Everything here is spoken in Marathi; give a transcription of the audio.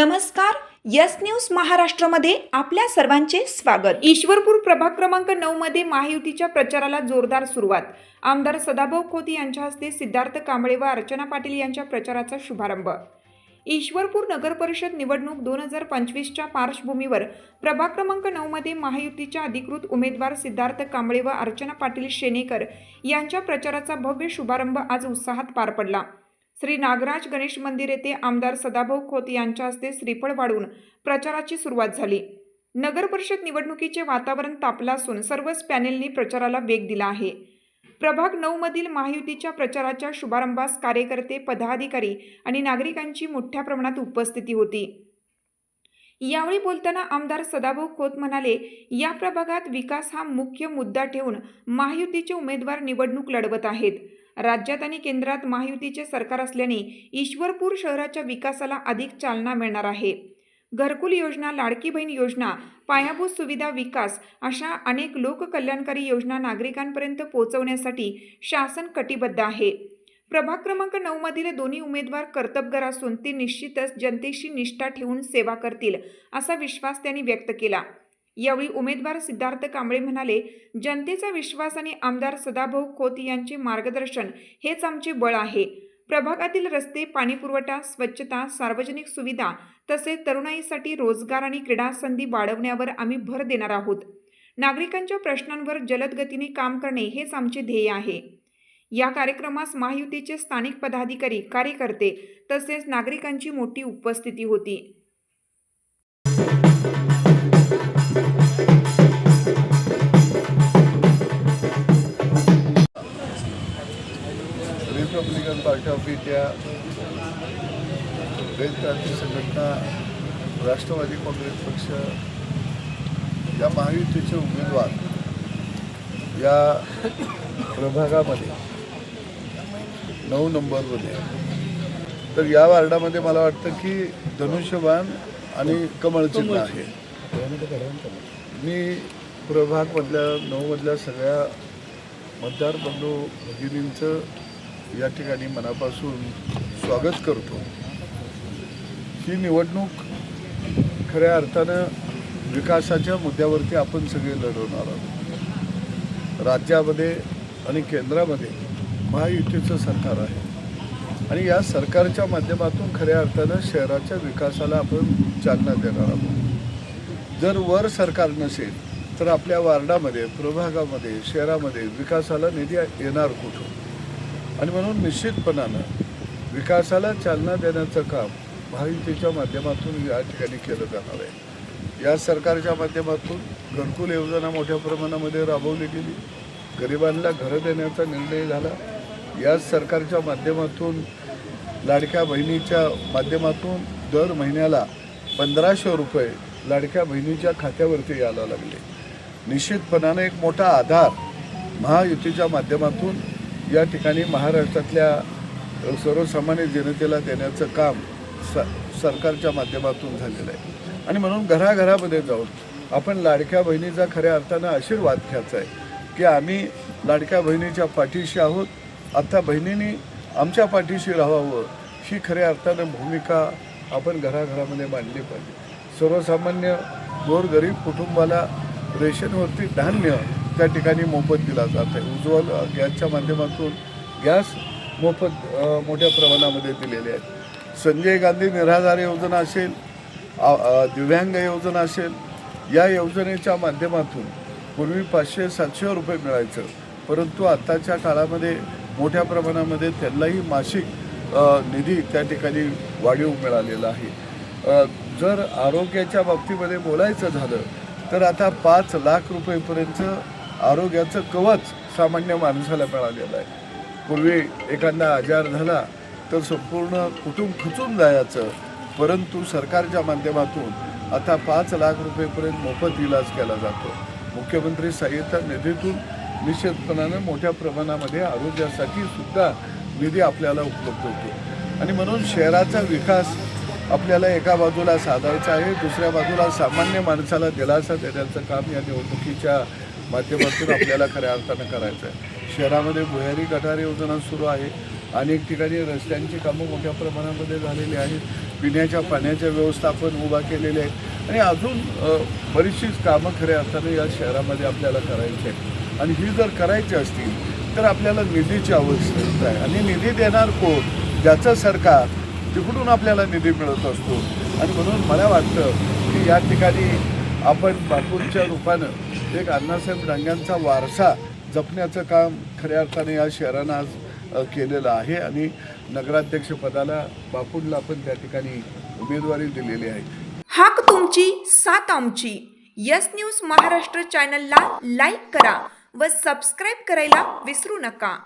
नमस्कार यस न्यूज महाराष्ट्रामध्ये आपल्या सर्वांचे स्वागत. ईश्वरपूर प्रभाग क्रमांक नऊ मध्ये महायुतीच्या प्रचाराला जोरदार सुरुवात. आमदार सदाभाऊ खोत यांच्या हस्ते सिद्धार्थ कांबळे व अर्चना पाटील यांच्या प्रचाराचा शुभारंभ. ईश्वरपूर नगर परिषद निवडणूक दोन हजार पंचवीसच्या पार्श्वभूमीवर प्रभाग क्रमांक नऊमध्ये महायुतीच्या अधिकृत उमेदवार सिद्धार्थ कांबळे व अर्चना पाटील शेनेकर यांच्या प्रचाराचा भव्य शुभारंभ आज उत्साहात पार पडला. श्री नागराज गणेश मंदिर येथे आमदार सदाभाऊ खोत यांच्या हस्ते श्रीफळ वाढवून प्रचाराची सुरुवात झाली. नगर परिषद निवडणुकीचे वातावरण तापलं असून सर्वच पॅनेलनी प्रचाराला वेग दिला आहे. प्रभाग नऊमधील महायुतीच्या प्रचाराच्या शुभारंभास कार्यकर्ते पदाधिकारी आणि नागरिकांची मोठ्या प्रमाणात उपस्थिती होती. यावेळी बोलताना आमदार सदाभाऊ खोत म्हणाले या प्रभागात विकास हा मुख्य मुद्दा ठेवून महायुतीचे उमेदवार निवडणूक लढवत आहेत. राज्यात आणि केंद्रात महायुतीचे सरकार असल्याने ईश्वरपूर शहराच्या विकासाला अधिक चालना मिळणार आहे. घरकुल योजना लाडकी बहीण योजना पायाभूत सुविधा विकास अशा अनेक लोककल्याणकारी योजना नागरिकांपर्यंत पोहोचवण्यासाठी शासन कटिबद्ध आहे. प्रभाग क्रमांक नऊमधील दोन्ही उमेदवार कर्तबगार असून ते निश्चितच जनतेशी निष्ठा ठेवून सेवा करतील असा विश्वास त्यांनी व्यक्त केला. यावेळी उमेदवार सिद्धार्थ कांबळे म्हणाले जनतेचा विश्वास आणि आमदार सदाभाऊ खोत यांचे मार्गदर्शन हेच आमचे बळ आहे. प्रभागातील रस्ते पाणीपुरवठा स्वच्छता सार्वजनिक सुविधा तसेच तरुणाईसाठी रोजगार आणि क्रीडा संधी वाढवण्यावर आम्ही भर देणार आहोत. नागरिकांच्या प्रश्नांवर जलद गतीने काम करणे हेच आमचे ध्येय आहे. या कार्यक्रमास महायुतीचे स्थानिक पदाधिकारी कार्यकर्ते तसेच नागरिकांची मोठी उपस्थिती होती. Party of India Rayat Kranti Sanghatana Rashtravadi Congress पक्ष या महायुतीचे उमेदवार या प्रभागामध्ये नऊ नंबरमध्ये. तर या वार्डामध्ये मला वाटतं की धनुष्यबाण आणि कमळ चिन्ह आहे. मी प्रभागमधल्या नऊमधल्या सगळ्या मतदार बंधू भगिनींचं या ठिकाणी मनापासून स्वागत करतो. ही निवडणूक खऱ्या अर्थानं विकासाच्या मुद्द्यावरती आपण सगळे लढवणार आहोत. राज्यामध्ये आणि केंद्रामध्ये महायुतीचं सरकार आहे. आणि या सरकारच्या माध्यमातून खऱ्या अर्थानं शहराच्या विकासाला आपण चालना देणार आहोत. जर वर सरकार नसेल तर आपल्या वार्डामध्ये प्रभागामध्ये शहरामध्ये विकासाला निधी येणार कुठून? आणि म्हणून निश्चितपणानं विकासाला चालना देण्याचं काम महायुतीच्या माध्यमातून या ठिकाणी केलं जाणार आहे. या सरकारच्या माध्यमातून घरकुल योजना मोठ्या प्रमाणामध्ये राबवली गेली. गरिबांना घरं देण्याचा निर्णय झाला. या सरकारच्या माध्यमातून लाडक्या बहिणीच्या माध्यमातून दर महिन्याला पंधराशे रुपये लाडक्या बहिणीच्या खात्यावरती यायला लागले. निश्चितपणाने एक मोठा आधार महायुतीच्या माध्यमातून या ठिकाणी महाराष्ट्रातल्या सर्वसामान्य जनतेला देण्याचं काम स सरकारच्या माध्यमातून झालेलं आहे. आणि म्हणून घराघरामध्ये जाऊन आपण लाडक्या बहिणीचा खऱ्या अर्थानं आशीर्वाद घ्यायचा आहे की आम्ही लाडक्या बहिणीच्या पाठीशी आहोत. आता बहिणींनी आमच्या पाठीशी राहावं ही खऱ्या अर्थानं भूमिका आपण घराघरामध्ये मांडली पाहिजे. सर्वसामान्य गोरगरीब कुटुंबाला रेशनवरती धान्य त्या ठिकाणी मोफत दिला जात आहे. उज्ज्वल गॅसच्या माध्यमातून गॅस मोफत मोठ्या प्रमाणामध्ये दिलेले आहेत. संजय गांधी निराधार योजना असेल दिव्यांग योजना असेल या योजनेच्या माध्यमातून पूर्वी पाचशे सातशे रुपये मिळायचं. परंतु आत्ताच्या काळामध्ये मोठ्या प्रमाणामध्ये त्यांनाही मासिक निधी त्या ठिकाणी वाढीव मिळालेला आहे. जर आरोग्याच्या बाबतीमध्ये बोलायचं झालं तर आता पाच लाख रुपयेपर्यंत आरोग्याचं कवच सामान्य माणसाला मिळालेलं आहे. पूर्वी एखादा आजार झाला तर संपूर्ण कुटुंब खचून जायचं. परंतु सरकारच्या माध्यमातून आता पाच लाख रुपयेपर्यंत मोफत इलाज केला जातो. मुख्यमंत्री सहाय्यता निधीतून निश्चितपणानं मोठ्या प्रमाणामध्ये आरोग्यासाठी सुद्धा निधी आपल्याला उपलब्ध होतो. आणि म्हणून शहराचा विकास आपल्याला एका बाजूला साधायचा आहे दुसऱ्या बाजूला सामान्य माणसाला दिलासा देण्याचं काम या निवडणुकीच्या माध्यमातून आपल्याला खऱ्या अर्थानं करायचं आहे. शहरामध्ये भुयारी गटार योजना सुरू आहे. अनेक ठिकाणी रस्त्यांची कामं मोठ्या प्रमाणामध्ये झालेली आहेत. पिण्याच्या पाण्याच्या व्यवस्थापन उभा केलेले आहेत. आणि अजून बरीचशीच कामं खऱ्या अर्थाने या शहरामध्ये आपल्याला करायची आहेत. आणि ही जर करायची असतील तर आपल्याला निधीची आवश्यकता आहे. आणि निधी देणार कोण? ज्याचं सरकार तिकडून आपल्याला निधी मिळत असतो. आणि म्हणून मला वाटतं की या ठिकाणी आपण बापूंच्या रूपानं एक अण्णासाहेब डांग्यांचा वारसा जपण्याचं काम खऱ्या अर्थाने या शहरानं आज केलेलं आहे आणि नगराध्यक्षपदाला बापूंना आपण त्या ठिकाणी उमेदवारी दिलेली आहे. हाक तुमची सात आमची. यस न्यूज महाराष्ट्र चॅनलला लाईक करा व सबस्क्राईब करायला विसरू नका.